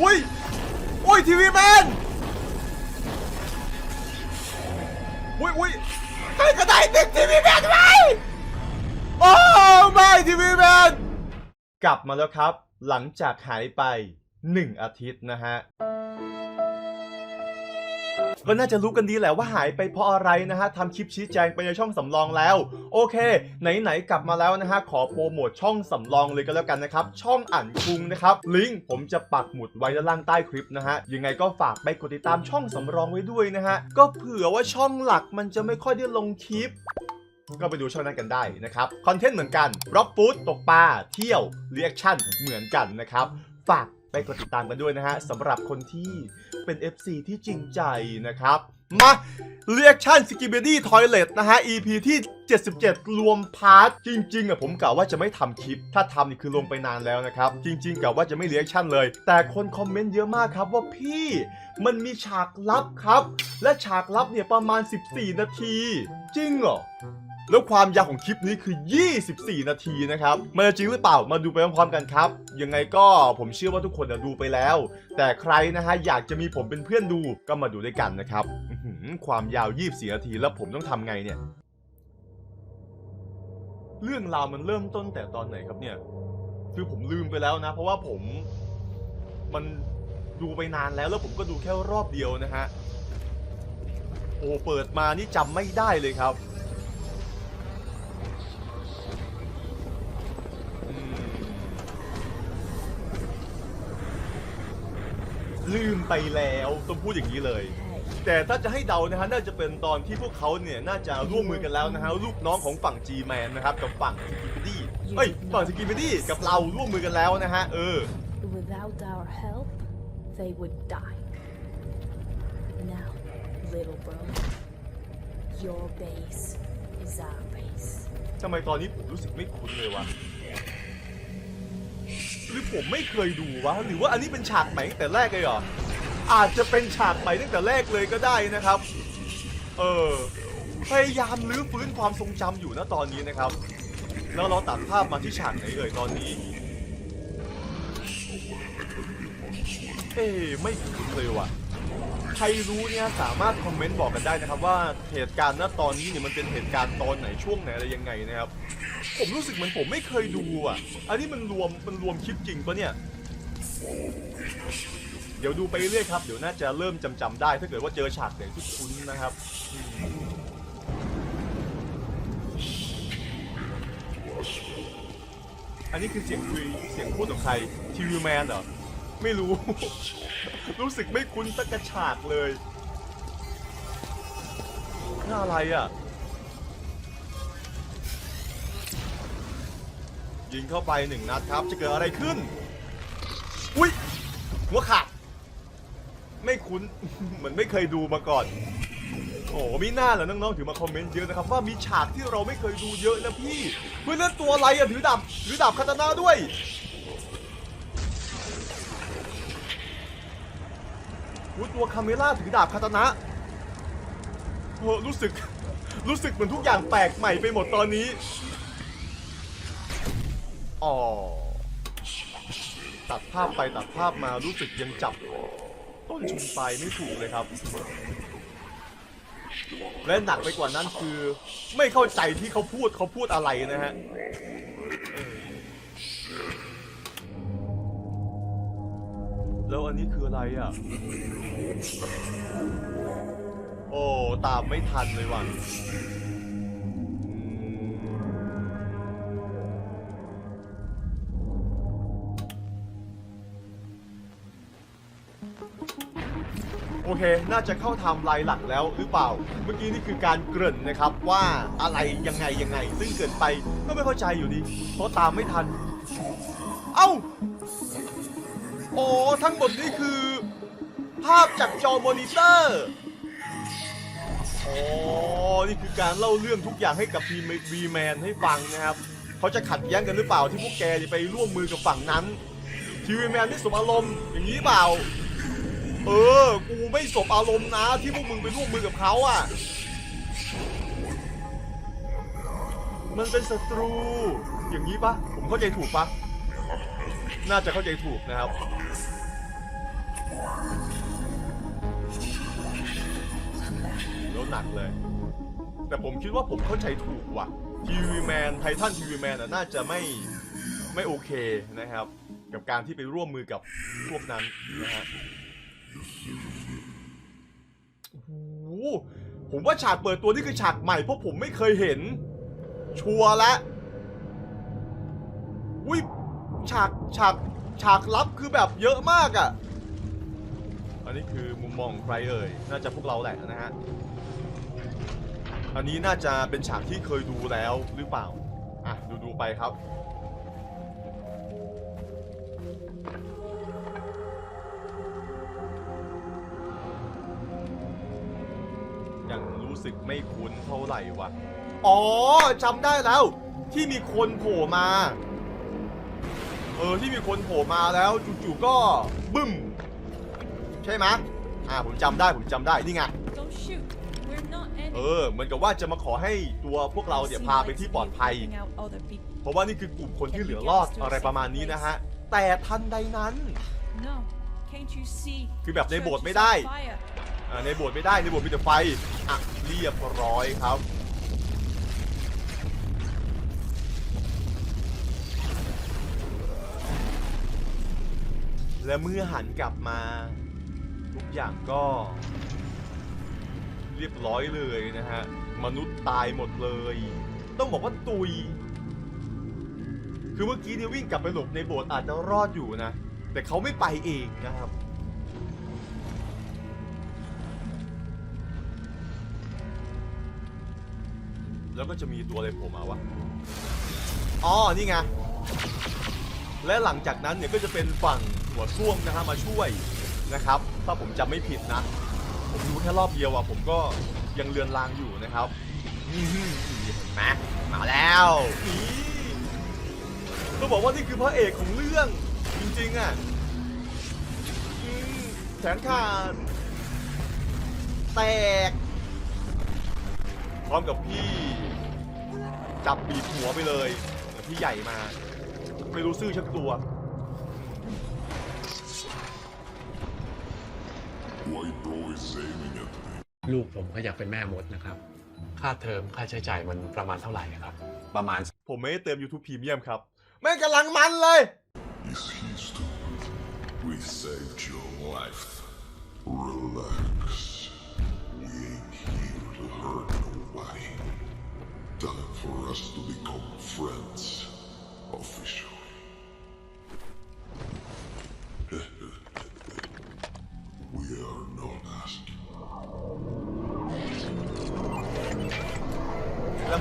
อุ้ยอุ้ยทีวีแมนอุ้ยอุ้ยใครก็ได้ติดทีวีแมนไหมโอ้ไม่ทีวีแมนกลับมาแล้วครับ หลังจากหายไป 1 อาทิตย์นะฮะ ก็น่าจะรู้กันดีแหละว่าหายไปเพราะอะไรนะฮะทำคลิปชี้แจงไปในช่องสำรองแล้ว โอเค ไหนๆกลับมาแล้วนะฮะขอโปรโมทช่องสำรองเลยก็แล้วกันนะครับ ช่องอ่านคุงนะครับลิงก์ผมจะปักหมุดไว้ด้านล่างใต้คลิปนะฮะยังไงก็ฝากไปกดติดตามช่องสำรองไว้ด้วยนะฮะก็เผื่อว่าช่องหลักมันจะไม่ค่อยได้ลงคลิปก็ไปดูช่องนั้นกันได้นะครับ คอนเทนต์เหมือนกันร็อกฟูดตกปลาเที่ยวเรีแอคชั่นเหมือนกันนะครับ ฝาก กดติดตามกันด้วยนะฮะสำหรับคนที่เป็น FC ที่จริงใจนะครับ มาเรียกชั่นสกิเบดี้ทอยเลตนะฮะ EP ที่ 77 รวมพาร์ทจริงๆอะผมกะว่าจะไม่ทำคลิป ถ้าทำนี่คือลงไปนานแล้วนะครับ จริงๆกะว่าจะไม่เรียกชั่นเลย แต่คนคอมเมนต์เยอะมากครับว่าพี่มันมีฉากลับครับ และฉากลับเนี่ยประมาณ 14 นาที จริงเหรอ แล้วความยาวของคลิปนี้คือ 24 นาทีนะครับ มันจะจริงหรือเปล่า มาดูไปพร้อมๆกันครับ ยังไงก็ผมเชื่อว่าทุกคนน่ะดูไปแล้ว แต่ใครนะฮะอยากจะมีผมเป็นเพื่อนดูก็มาดูด้วยกันนะครับความยาว 24 นาทีแล้วผมต้องทำไงเนี่ย เรื่องราวมันเริ่มต้นแต่ตอนไหนครับเนี่ย คือผมลืมไปแล้วนะ เพราะว่าผมมันดูไปนานแล้วแล้วผมก็ดูแค่รอบเดียวนะฮะ โอ้เปิดมานี่จำไม่ได้เลยครับ ลืมไปแล้วต้องพูดอย่างนี้เลย แต่ถ้าจะให้เดานะฮะน่าจะเป็นตอนที่พวกเขาเนี่ยน่าจะร่วมมือกันแล้วนะฮะลูกน้องของฝั่ง G-Man นะครับกับฝั่งสกิปดี้เอ้ยฝั่งสกิปดี้กับเราร่วมมือกันแล้วนะฮะเออ Without our help, they would die. Now, little bro, your base is our base. ทำไมตอนนี้ผมรู้สึกไม่คุ้นเลยวะห รือผมไม่เคยดูวะหรือว่าอันนี้เป็นฉากใหม่ตั้งแต่แรกเลยเหรออาจจะเป็นฉากใหม่ตั้งแต่แรกเลยก็ได้นะครับ เออพยายามลื้อฟื้นความทรงจำอยู่นะตอนนี้นะครับ แล้วเราตัดภาพมาที่ฉากไหนเอ่ยตอนนี้ เอ๊ไม่คุ้นเลยว่ะ ใครรู้เนี่ยสามารถคอมเมนต์บอกกันได้นะครับว่าเหตุการณ์ณตอนนี้เนี่ยมันเป็นเหตุการณ์ตอนไหนช่วงไหนอะไรยังไงนะครับ ผมรู้สึกเหมือนผมไม่เคยดูอะ อันนี้มันรวมมันรวมคลิปจริงปะเนี่ย เดี๋ยวดูไปเรื่อยครับ เดี๋ยวน่าจะเริ่มจำจำได้ ถ้าเกิดว่าเจอฉากไหนที่คุ้นนะครับอันนี้คือเสียงคุยเสียงพูดของใครทีวีแมนเหรอ ไม่รู้ รู้สึกไม่คุ้นสักระฉากเลยน่าอะไรอะ ยิงเข้าไปหนึ่งนัดครับ จะเกิดอะไรขึ้น อุ้ยหัวขาด ไม่คุ้น เหมือนไม่เคยดูมาก่อน โอ้มีหน้าเหรอน้องๆ ถือมาคอมเมนต์เยอะนะครับ ว่ามีฉากที่เราไม่เคยดูเยอะนะพี่ เพื่อนนั่นตัวอะไรอะถือดาบถือดาบคาตานาด้วย อุ๊ยตัวคาเมล่าถือดาบคาตานะเออรู้สึก รู้สึกเหมือนทุกอย่างแปลกใหม่ไปหมดตอนนี้ อ๋อ ตัดภาพไปตัดภาพมารู้สึกยังจับ ต้นชนปลายไม่ถูกเลยครับ และหนักไปกว่านั้นคือ ไม่เข้าใจที่เขาพูดเขาพูดอะไรนะฮะ แล้วอันนี้คืออะไรอะ โอ้ ตามไม่ทันเลยว่ะโอเค น่าจะเข้าไทำลายหลักแล้วหรือเปล่า เมื่อกี้นี่คือการเกริ่นนะครับว่าอะไรยังไงยังไง ซึ่งเกินไปก็ไม่เข้าใจอยู่ดี เพราะตามไม่ทัน โอ้ทั้งหมดนี่คือ ภาพจากจอมอนิเตอร์อ๋อนี่คือการเล่าเรื่องทุกอย่างให้กับทีมวีแมนให้ฟังนะครับเขาจะขัดแย้งกันหรือเปล่าที่พวกแกจะไปร่วมมือกับฝั่งนั้น ทีวีแมนไม่สมอารมณ์อย่างนี้เปล่า เออ กูไม่สมอารมณ์นะ ที่พวกมึงไปร่วมมือกับเขาอะ มันเป็นศัตรู อย่างนี้ปะผมเข้าใจถูกปะ น่าจะเข้าใจถูกนะครับแล้วหนักเลย แต่ผมคิดว่าผมเข้าใจถูกว่ะทีวีแมนไททันทีวีแมนน่าจะไม่ไม่โอเคนะครับ กับการที่ไปร่วมมือกับพวกนั้นนะฮะโอ้โหผมว่าฉากเปิดตัวนี่คือฉากใหม่เพราะผมไม่เคยเห็น ชัวร์และอุ้ย ฉากฉากฉากลับคือแบบเยอะมากอะ่ะ อันนี้คือมุมมองของใครเอ่ย น่าจะพวกเราแหละนะฮะ อันนี้น่าจะเป็นฉากที่เคยดูแล้วหรือเปล่า อะ ดูดูไปครับ ยังรู้สึกไม่คุ้นเท่าไหร่วะ อ๋อจำได้แล้ว ที่มีคนโผล่มา เออที่มีคนโผล่มาแล้วจู่ๆก็บึ้ม ใช่ไหมอ่าผมจำได้ผมจำได้นี่ไง Don't shoot. We're not เอ enemies. อเหมือนกับว่าจะมาขอให้ตัวพวกเราเนี่ยพาไปที่ปลอดภัย Helping out other people. เพราะว่านี่คือกลุ่มคนที่เหลือรอดอะไรประมาณนี้นะฮะ แต่ทันใดนั้น No, can't you see? คือแบบใน Church โบสถ์ is ไม่ on ได้ fire. อ่าในโบสถ์ไม่ได้ในโบสถ์มีแต่ไฟอะเรียบร้อยครับ และเมื่อหันกลับมา ทุกอย่างก็ เรียบร้อยเลยนะฮะ มนุษย์ตายหมดเลย ต้องบอกว่าตุย คือเมื่อกี้เนี่ยวิ่งกลับไปหลบในโบสถ์อาจจะรอดอยู่นะ แต่เขาไม่ไปเองนะครับแล้วก็จะมีตัวอะไรโผล่มาวะ อ๋อ นี่ไง และหลังจากนั้นเนี่ยก็จะเป็นฝั่ง หัวส้วมนะฮะมาช่วยนะครับ ถ้าผมจำไม่ผิดนะ ผมดูแค่รอบเดียวอะผมก็ยังเลือนลางอยู่นะครับนี่เห็นไหมมาแล้วนี่ต้องบอกว่านี่คือพระเอกของเรื่องจริงๆอะอืมแขนขาดแตก พร้อมกับพี่ จับบีบหัวไปเลยแต่พี่ใหญ่มา ไม่รู้ซื่อชักตัว ลูกผมก็อยากเป็นแม่มดนะครับ ค่าเทอมค่าใช้จ่ายมันประมาณเท่าไหร่ครับ ประมาณ ผมไม่ได้เติม YouTube Premium ครับแม่งกำลังมันเลย Is he stupid? We saved your life. Relax. We ain't here to hurt nobody. Time for us to become friends. Officially.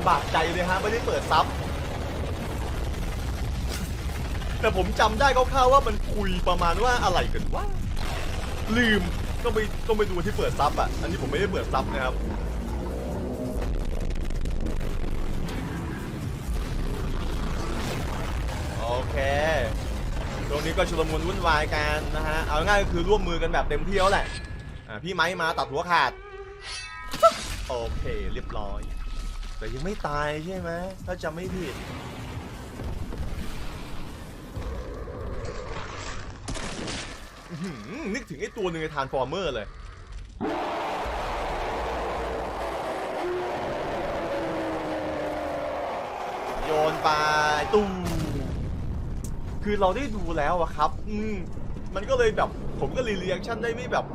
ำบากใจเลยฮะไม่ได้เปิดซับแต่ผมจำได้คร่าวๆว่ามันคุยประมาณว่าอะไรกันวะลืมต้องไปต้องไปดูที่เปิดซับอะอันนี้ผมไม่ได้เปิดซับนะครับโอเคตรงนี้ก็ชุลมุนวุ่นวายกันนะฮะเอาง่ายก็คือร่วมมือกันแบบเต็มที่แล้วแหละอ่าพี่ไม้มาตัดหัวขาดโอเคเรียบร้อย แต่ยังไม่ตายใช่ไหมถ้าจำไม่ผิด อื้อหือนึกถึงไอ้ตัวหนึ่งในทานฟอร์เมอร์เลย โยนไปตู้คือเราได้ดูแล้วอะครับ อืมมันก็เลยแบบ ผมก็รีเรียกชั่นได้ไม่แบบ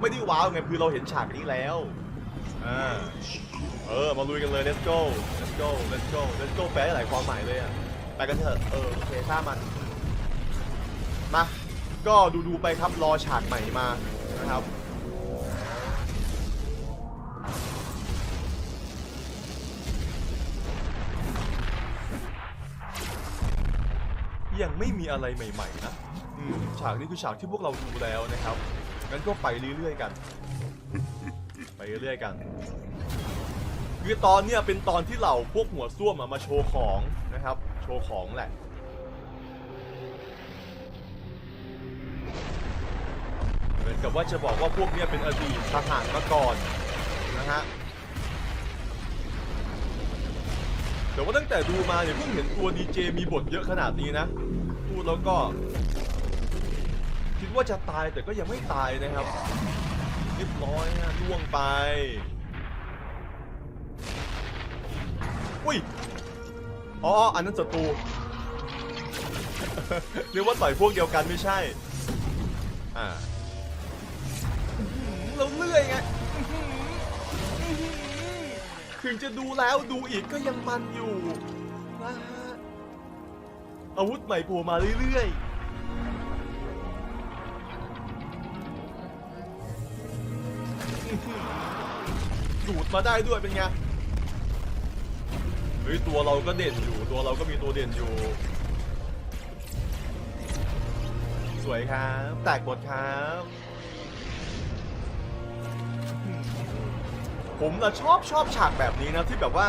ไม่ได้ว้าวไงคือเราเห็นฉากนี้แล้ว อ่าเออ มาลุยกันเลย let's go let's go let's go let's go แปลได้หลายความหมายเลยอะไปกันเถอะ เออ โอเคฆ่ามัน มา ก็ดูดูๆไปครับ รอฉากใหม่มา นะครับยังไม่มีอะไรใหม่ ๆ นะฉากนี้คือฉากที่พวกเราดูแล้วนะครับ งั้นก็ไปเรื่อย ๆ กัน ไปเรื่อยๆกัน คือตอนเนี้ยเป็นตอนที่เหล่าพวกหัวส้วมมาโชว์ของนะครับ โชว์ของแหละเหมือนกับว่าจะบอกว่าพวกเนี้ยเป็นอดีตทหารมาก่อนนะฮะแต่ว่าตั้งแต่ดูมาเนี่ยเพิ่งเห็นตัวดีเจมีบทเยอะขนาดนี้นะพูดแล้วก็ คิดว่าจะตายแต่ก็ยังไม่ตายนะครับ รียบร้อยฮะล่วงไป อุ้ย อ๋อ อันนั้นศัตรูเรียกว่าต่อยพวกเดียวกันไม่ใช่ อ่าเราเลื่อยไง ถึงจะดูแล้วดูอีกก็ยังมันอยู่ อาวุธใหม่ผัวมาเรื่อยๆ ดูดมาได้ด้วยเป็นไงเฮ้ยตัวเราก็เด่นอยู่ตัวเราก็มีตัวเด่นอยู่ สวยครับ แตกหมดครับผมนะชอบชอบฉากแบบนี้นะที่แบบว่า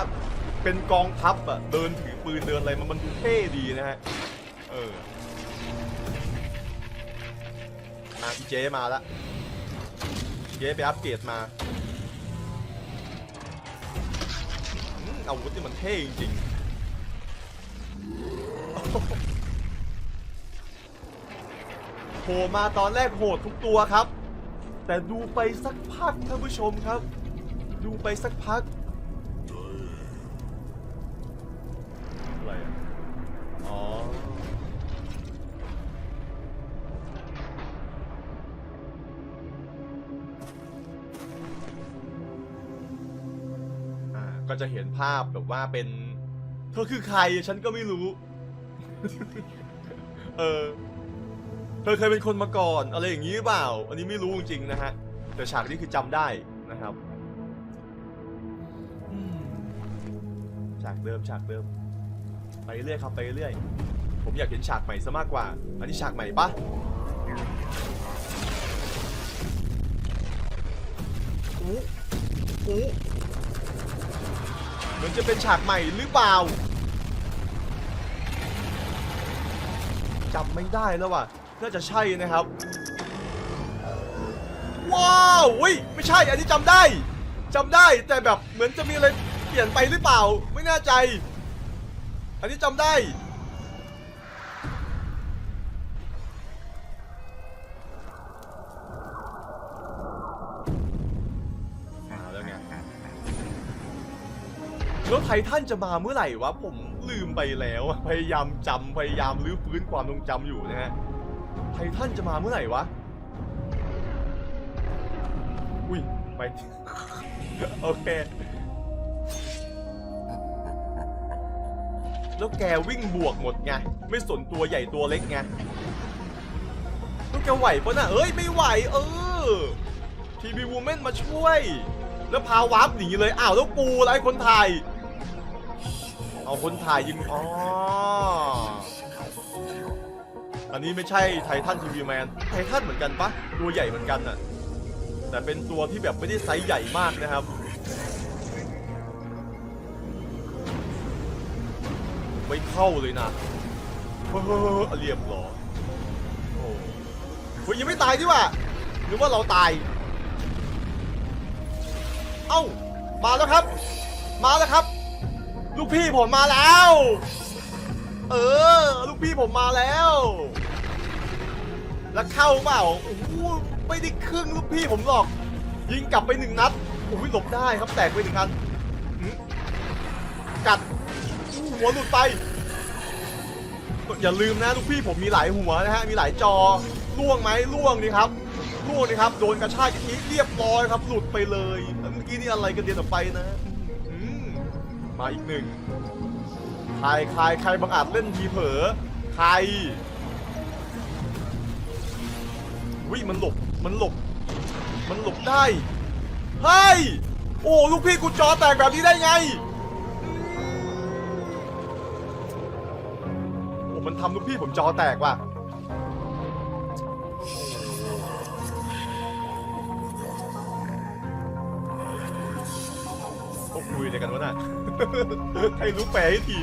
เป็นกองทัพอะเดินถือปืนเดินอะไรมันมันดูเท่ดีนะฮะเออมาพี่เจมาละเจไปอัปเกรดมา อาวุธนี่มันเท่จริงๆโผล่มาตอนแรกโหดทุกตัวครับ แต่ดูไปสักพักท่านผู้ชมครับ ดูไปสักพัก จะเห็นภาพแบบว่าเป็นเธอคือใครฉันก็ไม่รู้ เออ เธอเคยเป็นคนมาก่อน อะไรอย่างนี้หรือเปล่า อันนี้ไม่รู้จริงๆนะฮะ แต่ฉากนี้คือจำได้นะครับฉากเดิมฉากเดิม ไปเรื่อยครับไปเรื่อย ผมอยากเห็นฉากใหม่ซะมากกว่า อันนี้ฉากใหม่ปะอู้อู้เห มือนจะเป็นฉากใหม่หรือเปล่าจำไม่ได้แล้วว่ะน่าจะใช่นะครับ ว้าวอุ้ยไม่ใช่อันนี้จำได้จำได้แต่แบบเหมือนจะมีอะไรเปลี่ยนไปหรือเปล่า ไม่แน่ใจ อันนี้จำได้ ททันจะมาเมื่อไหร่วะ ผมลืมไปแล้วอะพยายามจำพยายามรื้อฟื้นความทรงจำอยู่นะฮะไททันจะมาเมื่อไหร่วะ อุ้ยไป โอเค แล้วแกวิ่งบวกหมดไง ไม่สนตัวใหญ่ตัวเล็กไงแล้วแกไหวปะน่ะเอ้ย ไม่ไหว เออ ทีบีวูแมนมาช่วย แล้วพาวาร์ปหนีเลย อ้าว แล้วกูอะไรคนถ่าย เอาคนถ่ายยิงอ๋ออันนี้ไม่ใช่ไททันทีวีแมนไททันเหมือนกันปะตัวใหญ่เหมือนกันน่ะแต่เป็นตัวที่แบบไม่ได้ไซส์ใหญ่มากนะครับไม่เข้าเลยนะเฮ้อเรียบร้อยโอ้เฮ้ยยังไม่ตายดิว่ะหรือว่าเราตาย เอ้า มาแล้วครับ มาแล้วครับ ลูกพี่ผมมาแล้ว เออ ลูกพี่ผมมาแล้ว แล้วเข้าเปล่าโอ้โหไม่ได้ครึ่งลูกพี่ผมหรอก ยิงกลับไปหนึ่งนัดโอ้ยหลบได้ครับแตกไปหนึ่งอันหืมกัดหัวหลุดไป อย่าลืมนะลูกพี่ผมมีหลายหัวนะฮะมีหลายจอล่วงไหมล่วงนี่ครับล่วงนี่ครับโดนกระชากทีเรียบร้อยครับ หลุดไปเลยเมื่อกี้นี่อะไรกระเด็นออกไปนะ มาอีกหนึ่งใครใครใครบังอาจเล่นทีเผลอใครวิมันหลบมันหลบ มันหลบได้เฮ้ยโอ้ลูกพี่กูจอแตกแบบนี้ได้ไงโอ้มันทำลูกพี่ผมจอแตกว่ะโอ้คุยอะไรกันวะน่ะ ให้รู้แปลให้ที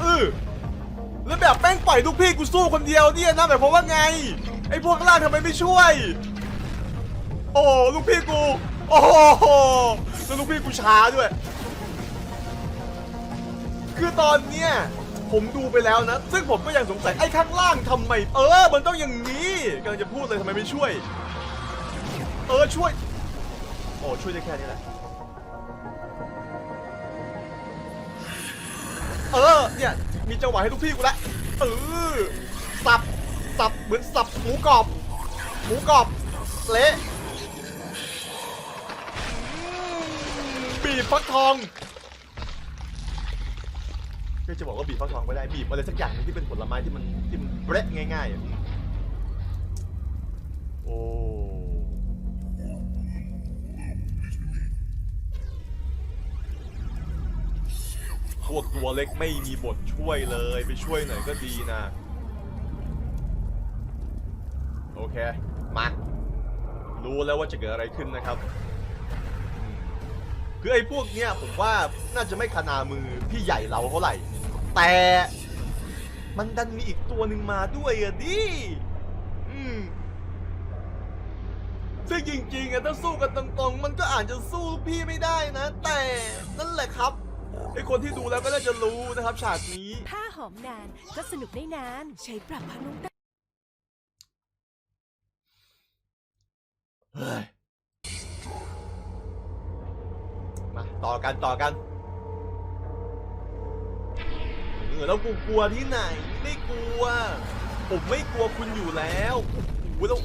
เออแล้วแบบแป้งปล่อยลูกพี่กูสู้คนเดียวเนี่ยนะแบบเพราะว่าไง ไอ้พวกล่างทำไมไม่ช่วย โอ้ลูกพี่กู โอ้โหแล้วลูกพี่กูช้าด้วย คือตอนเนี้ยผมดูไปแล้วนะ ซึ่งผมก็ยังสงสัยไอ้ข้างล่างทำไม เออ มันต้องอย่างนี้กำลังจะพูดเลยทำไมไม่ช่วย เออช่วย ออ้ช่วยได้แค่นี้แหละ เออ เนี่ย มีจังหวะให้ลูกพี่กูละ เออ สับ สับ เหมือนสับหมูกรอบ หมูกรอบ เละบีบฟักทองก็จะบอกว่าบีบฟักทองไม่ได้ บีบอะไรสักอย่างหนึงที่เป็นผลไม้ที่มันที่มันเบรดง่ายๆอะโอ้ พวกตัวเล็กไม่มีบทช่วยเลย ไปช่วยหน่อยก็ดีนะ โอเค มา รู้แล้วว่าจะเกิดอะไรขึ้นนะครับ คือไอ้พวกเนี้ยผมว่าน่าจะไม่ขนามือพี่ใหญ่เราเท่าไหร่ แต่มันดันมีอีกตัวหนึ่งมาด้วยอะดิอืมซึ่งจริงๆอะถ้าสู้กันตรงๆ มันก็อาจจะสู้พี่ไม่ได้นะ แต่นั่นแหละครับ ไอ้คนที่ดูแล้วก็น่าจะรู้นะครับฉากนี้ ผ้าหอมนานก็สนุกได้นาน ใช้ปรับผ้านุ่มได้เฮ้ยมาต่อกันต่อกันเออแล้วกูกลัวที่ไหน ไม่กลัว ผมไม่กลัวคุณอยู่แล้วโอ้โหแล้ว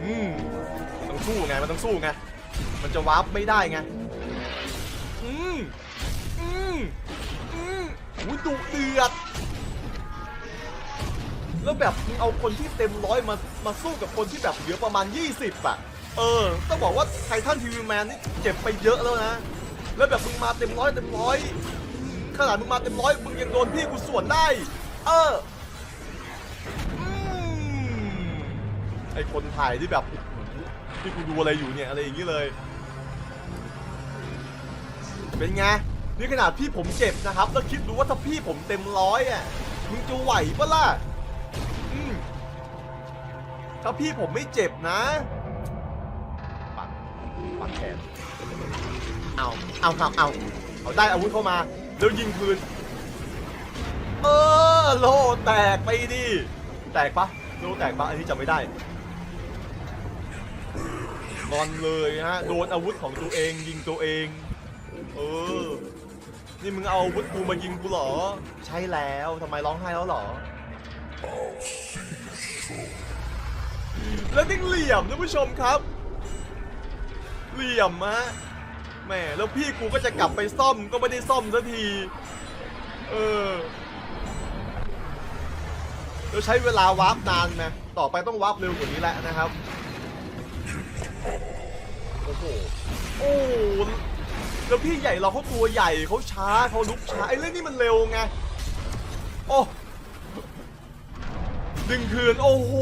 อืมมันต้องสู้ไง มันต้องสู้ไง มันจะวาร์ปไม่ได้ไงอื มอืมอืมอุ้ยดุเดือด แล้วแบบมึงเอาคนที่เต็มร้อยมา มาสู้กับคนที่แบบเหลือประมาณ 20 อะ เออ ต้องบอกว่าไททันทีวีแมนนี่เจ็บไปเยอะแล้วนะ แล้วแบบมึงมาเต็มร้อยเต็มร้อยขนาดมึงมาเต็มร้อยมึงยังโดนพี่กูสวนได้ เอออืมไอคนถ่ายที่แบบที่กูดูอะไรอยู่เนี่ยอะไรอย่างนี้เลย เป็นไง นี่ขนาดพี่ผมเจ็บนะครับ แล้วคิดดูว่าถ้าพี่ผมเต็มร้อยอะ มึงจะไหวปะล่ะถ้าพี่ผมไม่เจ็บนะปักปักแขน เอาเอาครับเอา เอาได้อาวุธเข้ามา แล้วยิงคืน เออโลแตกไปดิ แตกปะโลแตกปะอันนี้จำไม่ได้งอนเลยฮะ โดนอาวุธของตัวเองยิงตัวเอง เออ นี่มึงเอาอาวุธกูมายิงกูเหรอ ใช่แล้วทำไมร้องไห้แล้วเหรอ แล้วนี่เหลี่ยมท่านผู้ชมครับ เหลี่ยมฮะแหมแล้วพี่กูก็จะกลับไปซ่อมก็ไม่ได้ซ่อมสักที เออแล้วใช้เวลาวาร์ปนานไหมต่อไปต้องวาร์ปเร็วกว่านี้แหละนะครับ โอ้โห โอ้ แล้วพี่ใหญ่เราเขาตัวใหญ่เขาช้าเขาลุกช้าไอ้เรื่องนี้มันเร็วไงโอ้ดึงคืนโอ้โห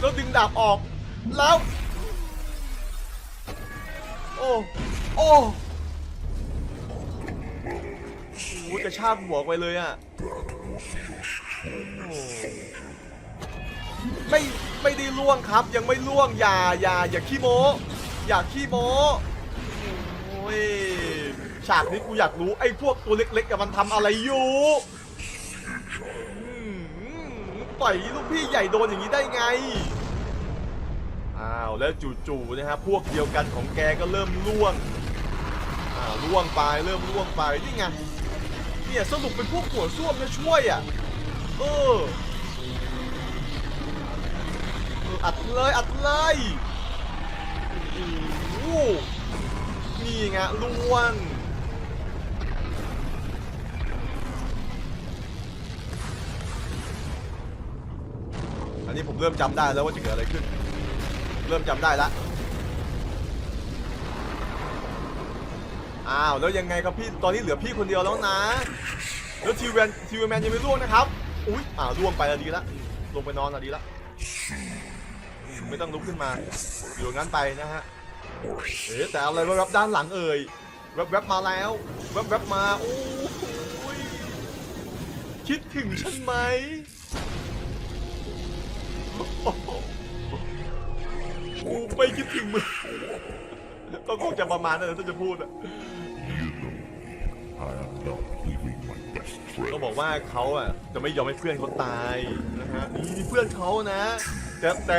แล้วดึงดาบออกแล้วโอ้โอ้โหกระชากหัวไปเลยอะไม่ไม่ได้ล่วงครับ ยังไม่ล่วงอย่าอย่าอย่าขี้โม้อย่าขี้โม้ ยฉากนี้กูอยากรู้ไอ้พวกตัวเล็กๆกับมันทำอะไรอยู่อืมปล่อยลูกพี่ใหญ่โดนอย่างนี้ได้ไง อ้าวแล้วจู่ๆนะครับพวกเดียวกันของแกก็เริ่มล่วง อ่าล่วงไปเริ่มล่วงไปนี่ไง เนี่ยสรุปเป็นพวกหัวส้วมจะช่วยอะ เออเอออัดเลยอัดเลยโอ้โห นี่ไงล่วงอันนี้ผมเริ่มจำได้แล้วว่าจะเกิดอะไรขึ้น เริ่มจำได้ละอ้าวแล้วยังไงครับพี่ตอนนี้เหลือพี่คนเดียวแล้วนะแล้วทีวีแมนทีวีแมนยังไม่ร่วงนะครับอุ้ยอ่าวร่วงไปแล้วดีละลงไปนอนแล้วดีละไม่ต้องลุกขึ้นมาอยู่งั้นไปนะฮะ เอ๊ะแต่อะไรแวบๆด้านหลังเอ่ยแวบๆมาแล้วแวบๆมาโอ้ยคิดถึงฉันไหมกูไม่คิดถึงมึงก็คงจะประมาณนั้นนะถ้าจะพูดอะ I am not leaving my best ก็ friend. บอกว่าเขาอะจะไม่ยอมให้เพื่อนเขาตายนะฮะนี่เพื่อนเขานะ แต่แต่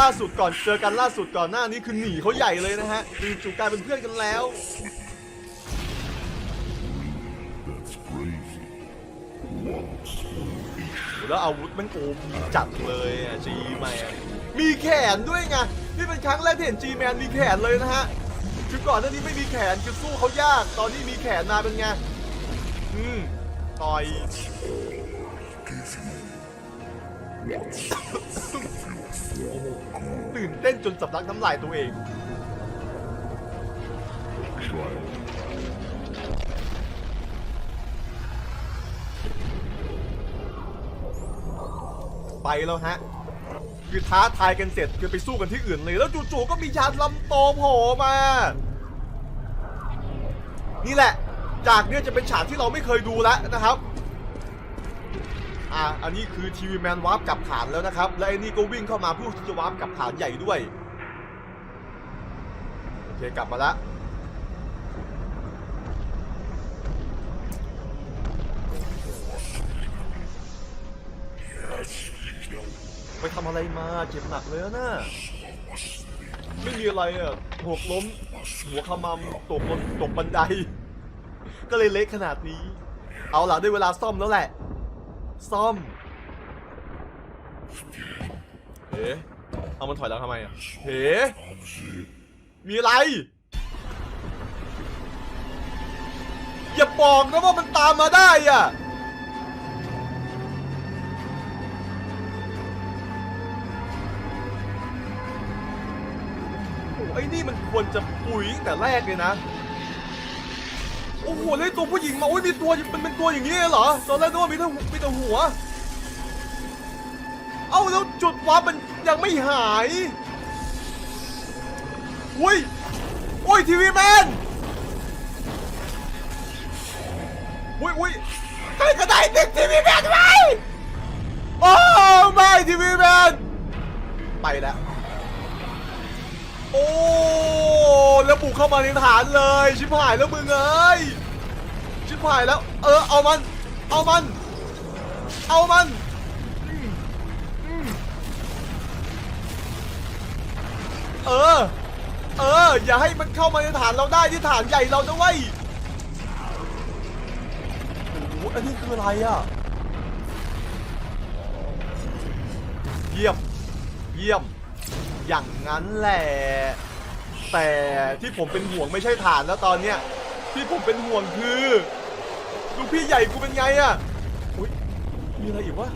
ล่าสุดก่อนเจอกันล่าสุดก่อนหน้านี้คือหนีเขาใหญ่เลยนะฮะจู่ๆกลายเป็นเพื่อนกันแล้ว That's crazy. Once แล้วอาวุธมันโอพีจัดเลยอะจีแมนมีแขนด้วยไงนี่เป็นครั้งแรกที่เห็นจีแมนมีแขนเลยนะฮะคือก่อนหน้านี้ไม่มีแขนคือสู้เขายาก ตอนนี้มีแขนมาเป็นไงอืมต่อย ตื่นเต้นจนสำลักน้ำลายตัวเอง ไปแล้วฮะ คือท้าทายกันเสร็จคือไปสู้กันที่อื่นเลย แล้วจู่ๆก็มีชาร์จลำโตโผล่มา นี่แหละ จากเนี้ยจะเป็นฉากที่เราไม่เคยดูแล้วนะครับ อ่าอันนี้คือทีวีแมนวาร์ปกลับฐานแล้วนะครับ และไอ้นี่ก็วิ่งเข้ามาเพื่อที่จะวาร์ปกลับฐานใหญ่ด้วย โอเคกลับมาล้วไปทำอะไรมาเจ็บหนักเลยนะไม่มีอะไรอะหกล้ม หัวขมำตกบนตกบันได ก็เลยเละขนาดนี้ เอาล่ะได้เวลาซ่อมแล้วแหละ ซ่อมเฮ้เอามันถอยหลังทำไมอะเฮ้มีอะไร อย่าบอกนะว่ามันตามมาได้อะโอ้ไอ้นี่มันควรจะปุ๋ยตั้งแต่แรกเลยนะ โอ้โหแล้วไอ้ตัวผู้หญิงมาโอ้ยมีตัวมันเป็นตัวอย่างนี้เหรอ ตอนแรกนึกว่ามีแต่มีแต่หัว เอ้าแล้วจุดวาร์ปมันยังไม่หายอุ้ยโอ้ยทีวีแมนอุ้ยอุ้ยใครก็ได้ติดทีวีแมนไว้โอ้ไม่ทีวีแมนไปแล้วโอ้ แล้วบุกเข้ามาในฐานเลย ชิบหายแล้วมึงเอ้ยชิบหายแล้ว เออเอามัน เอามัน เอามันเออ เออ อย่าให้มันเข้ามาในฐานเราได้ที่ฐานใหญ่เรานะเว้ยโอ้โหอันนี้คืออะไรอะ เยี่ยม เยี่ยม อย่างนั้นแหละ แต่ที่ผมเป็นห่วงไม่ใช่ฐานแล้วตอนเนี้ยที่ผมเป็นห่วงคือลูกพี่ใหญ่กูเป็นไงอะอุ้ยมีอะไรอีกวะ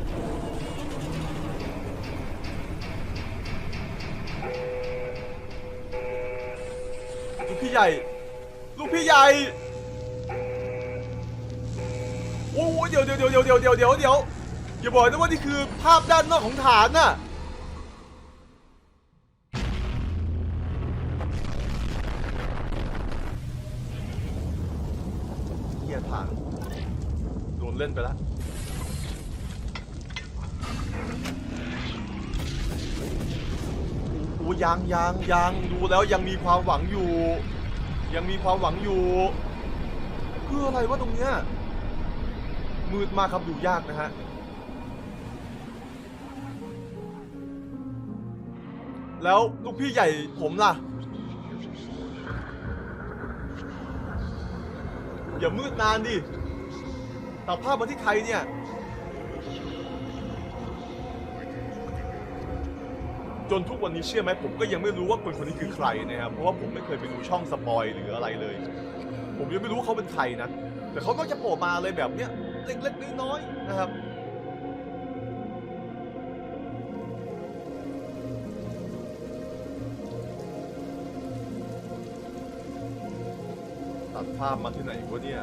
ลูกพี่ใหญ่ ลูกพี่ใหญ่โอ้โหเดี๋ยวเดี๋ยวเดี๋ยวเดี๋ยวเดี๋ยวเดี๋ยวเดี๋ยวอย่าบอกนะว่านี่คือภาพด้านนอกของฐานน่ะ เล่นไปแล้วโอ้ยังยังยังดูแล้วยังมีความหวังอยู่ ยังมีความหวังอยู่เพื่ออะไรวะตรงเนี้ยมืดมากครับดูยากนะฮะแล้วลูกพี่ใหญ่ผมล่ะ อย่ามืดนานดิ ตัดภาพมาที่ใครเนี่ย จนทุกวันนี้เชื่อไหมผมก็ยังไม่รู้ว่าคนคนนี้คือใครนะครับ เพราะว่าผมไม่เคยไปดูช่องสปอยหรืออะไรเลย ผมยังไม่รู้เขาเป็นใครนะ แต่เขาก็จะโผล่มาเลยแบบเนี้ยเล็กๆน้อยๆนะครับตัดภาพมาที่ไหนวะเนี่ย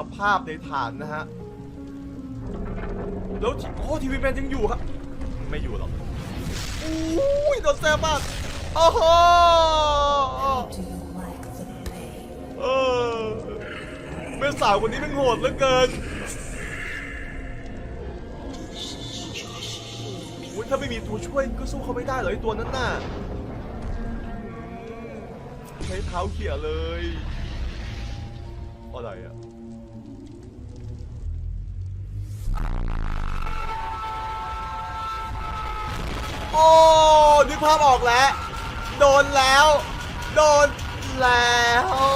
สภาพในฐานนะฮะ แล้วทีโอ้ทีวีแมนยังอยู่ครับ ไม่อยู่หรอกอุ้ยโดนแซ่บมากโอ้โหเออแม่สาวคนนี้มันโหดเหลือเกินโอ้ยถ้าไม่มีตัวช่วยก็สู้เขาไม่ได้เหรอไอตัวนั้นน่ะใช้เท้าเขี่ยเลยอะไรอะ ภาพออกแล้ว โดนแล้ว โดนแล้ว โอ้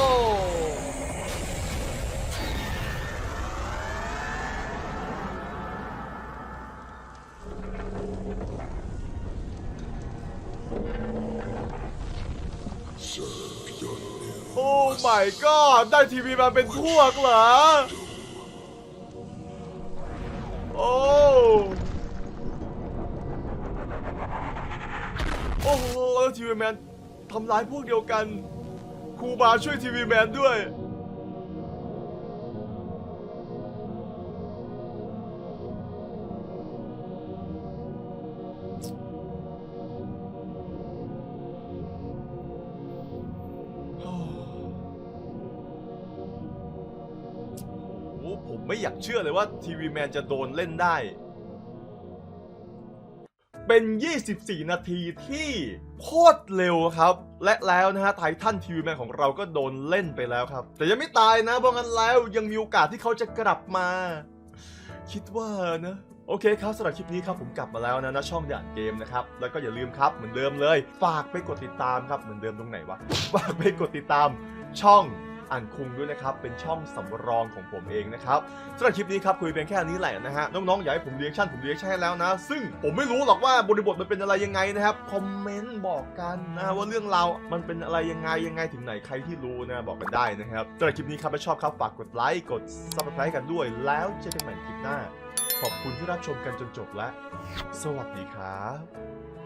my god ได้ทีวีมาเป็นพวกเหรอ โอ้ แล้วทีวีแมนทำร้ายพวกเดียวกันครูบาช่วยทีวีแมนด้วย โอ้ผมไม่อยากเชื่อเลยว่าทีวีแมนจะโดนเล่นได้ เป็น 24 นาทีที่โคตรเร็วครับ และแล้วนะฮะไททันทีวีแมนของเราก็โดนเล่นไปแล้วครับ แต่ยังไม่ตายนะเพราะงั้นแล้วยังมีโอกาสที่เขาจะกลับมา คิดว่านะโอเคครับสำหรับคลิปนี้ครับผมกลับมาแล้วนะนะช่องด่านเกมนะครับ แล้วก็อย่าลืมครับเหมือนเดิมเลย ฝากไปกดติดตามครับเหมือนเดิมตรงไหนวะฝากไปกดติดตามช่อง อ่านคุงด้วยนะครับ เป็นช่องสำรองของผมเองนะครับสำหรับคลิปนี้ครับคุยเพียงแค่นี้แหละนะฮะ น้องๆอยากให้ผมเรียกชั่นผมเรียกชั่นแล้วนะ ซึ่งผมไม่รู้หรอกว่าบริบทมันเป็นอะไรยังไงนะครับ คอมเมนต์บอกกันนะว่าเรื่องราวมันเป็นอะไรยังไงยังไงถึงไหนใครที่รู้นะบอกกันได้นะครับสำหรับคลิปนี้ครับถ้าชอบครับฝากกดไลค์กด subscribe กันด้วย แล้วเจอกันใหม่คลิปหน้า ขอบคุณที่รับชมกันจนจบและ สวัสดีครับ